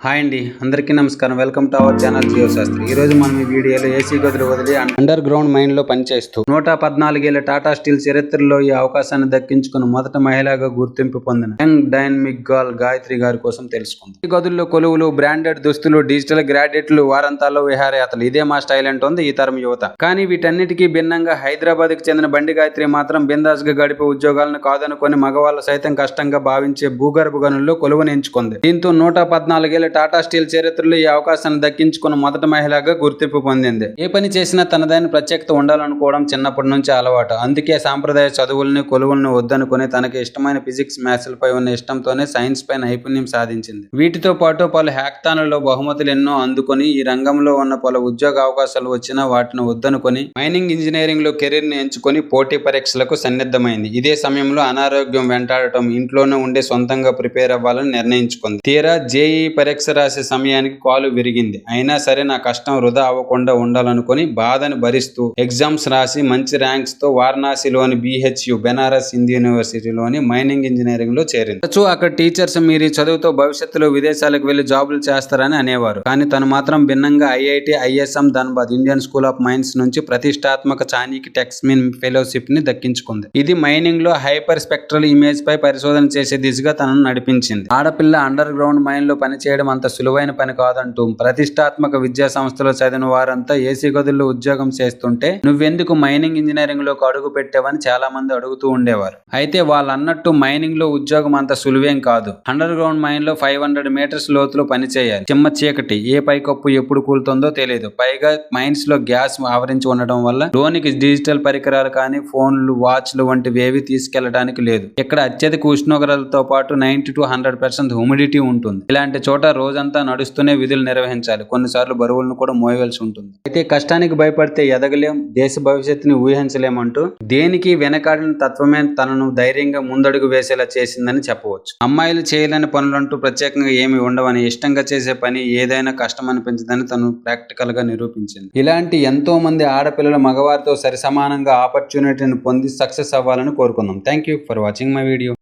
Hi అండి అందరికీ నమస్కారం. Welcome to our channel Jio Shastri ఈ రోజు మనం ఈ వీడియోలో ఏసీ గదులు వదిలి అండర్ గ్రౌండ్ మైన్లో పనిచేస్తూ నూట పద్నాలుగేళ్ళ టాటా స్టీల్ చరిత్రలో ఈ అవకాశాన్ని దక్కించుకున్న మొదట మహిళగా గుర్తింపు పొందిన యంగ్ డైనమిక్ గర్ల్ గాయత్రి గారి కోసం తెలుసుకుందాం. ఈ గదుల్లో కొలువులు బ్రాండెడ్ దుస్తులు డిజిటల్ గ్రాడ్యుయేట్లు వారంతాల్లో విహారయాత్రలు ఇదే మా స్టైల్ అంటుంది ఈ తరం యువత. కానీ వీటన్నిటికీ భిన్నంగా హైదరాబాద్కి చెందిన బండి గాయత్రి మాత్రం బిందాస్గా గడిపే ఉద్యోగాలను కాదనుకొని మగవాళ్ళు సైతం కష్టంగా భావించే భూగర్భ గనుల్లో కొలువుని ఎంచుకుంది. దీంతో నూట పద్నాలుగేళ్ళ టాటా స్టీల్ చరిత్రలో ఈ అవకాశాన్ని దక్కించుకున్న మొదటి మహిళగా గుర్తింపు పొందింది. ఏ పని చేసినా తనదైన ప్రత్యేకత ఉండాలనుకోవడం చిన్నప్పటి నుంచి అలవాటు. అందుకే సాంప్రదాయ చదువుల్ని కొలువుల్ని వద్దనుకుని తనకి ఇష్టమైన ఫిజిక్స్ మ్యాథ్స్లపై ఉన్న ఇష్టంతోనే సైన్స్ పై నైపుణ్యం సాధించింది. వీటితో పాటు పలు హ్యాక్థాన్లలో బహుమతులు ఎన్నో అందుకొని ఈ రంగంలో ఉన్న పలు ఉద్యోగ అవకాశాలు వచ్చినా వాటిని వద్దనుకొని మైనింగ్ ఇంజనీరింగ్లో కెరీర్ని ఎంచుకొని పోటీ పరీక్షలకు సన్నిద్ధమైంది. ఇదే సమయంలో అనారోగ్యం వెంటాడటం ఇంట్లోనే ఉండే సొంతంగా ప్రిపేర్ అవ్వాలని నిర్ణయించుకుంది. తీరా జేఈ పరీక్ష రాసే సమయానికి కాలు విరిగింది. అయినా సరే నా కష్టం వృధా అవ్వకుండా ఉండాలనుకుని బాధను భరిస్తూ ఎగ్జామ్స్ రాసి మంచి ర్యాంక్స్తో వారణాసిలోని బిహెచ్యు బెనారస్ హిందూ యూనివర్సిటీలోని మైనింగ్ ఇంజనీరింగ్లో చేరింది. తరచూ అక్కడ టీచర్స్ మీరు చదువుతో భవిష్యత్తులో విదేశాలకు వెళ్ళి జాబులు చేస్తారని అనేవారు. కానీ తను మాత్రం భిన్నంగా IIT ISM Dhanbad Indian school of mines నుంచి ప్రతిష్టాత్మక చానీకి టెక్స్మిన్ ఫెలోషిప్ని దక్కించుకుంది. ఇది మైనింగ్లో హైపర్ స్పెక్ట్రల్ ఇమేజ్ పై పరిశోధన చేసే దిశగా తనను నడిపించింది. ఆడపిల్ల అండర్ గ్రౌండ్ మైన్లో పనిచేయడం అంత సులువైన పని కాదంటూ ప్రతిష్టాత్మక విద్యా సంస్థలో చదివిన వారంతా ఏసీ గదుల్లో ఉద్యోగం చేస్తుంటే నువ్వెందుకు మైనింగ్ ఇంజనీరింగ్లోకి అడుగు పెట్టావని చాలా మంది అడుగుతూ ఉండేవారు. అయితే వాళ్ళు అన్నట్టు మైనింగ్లో ఉద్యోగం అంత సులువేం కాదు. అండర్ గ్రౌండ్ మైన్లో ఫైవ్ హండ్రెడ్ మీటర్స్ లోతులో పనిచేయాలి చిమ్మ చీకటి. ఏ పైకప్పు ఎప్పుడు కూలుతుందో తెలియదు పైగా మైన్స్లో గ్యాస్ ఆవరించి ఉండడం వల్ల లోనికి డిజిటల్ పరికరాలు కానీ ఫోన్లు వాచ్లు వంటివి ఏవి తీసుకెళ్ళడానికి లేదు. ఇక్కడ అత్యధిక ఉష్ణోగ్రతలతో పాటు ninety to hundred percent humidity ఉంటుంది. ఇలాంటి చోట రోజంతా నడుస్తూనే విధులు నిర్వహించాలి. కొన్నిసార్లు బరువులను కూడా మోయవలసి ఉంటుంది. అయితే కష్టానికి భయపడితే ఎదగలేం దేశ భవిష్యత్తుని ఊహించలేమంటూ దేనికి వెనకాడిన తత్వమే తనను ధైర్యంగా ముందడుగు వేసేలా చేసిందని చెప్పవచ్చు. అమ్మాయిలు చేయలేని పనులంటూ ప్రత్యేకంగా ఏమి ఉండవని ఇష్టంగా చేసే పని ఏదైనా కష్టం అనిపించదని తను ప్రాక్టికల్గా నిరూపించింది. ఇలాంటి ఎంతో మంది ఆడపిల్లలు మగవారితో సరిసమానంగా ఆపర్చునిటీని పొంది సక్సెస్ అవ్వాలని కోరుకుందాం. Thank you for watching my video.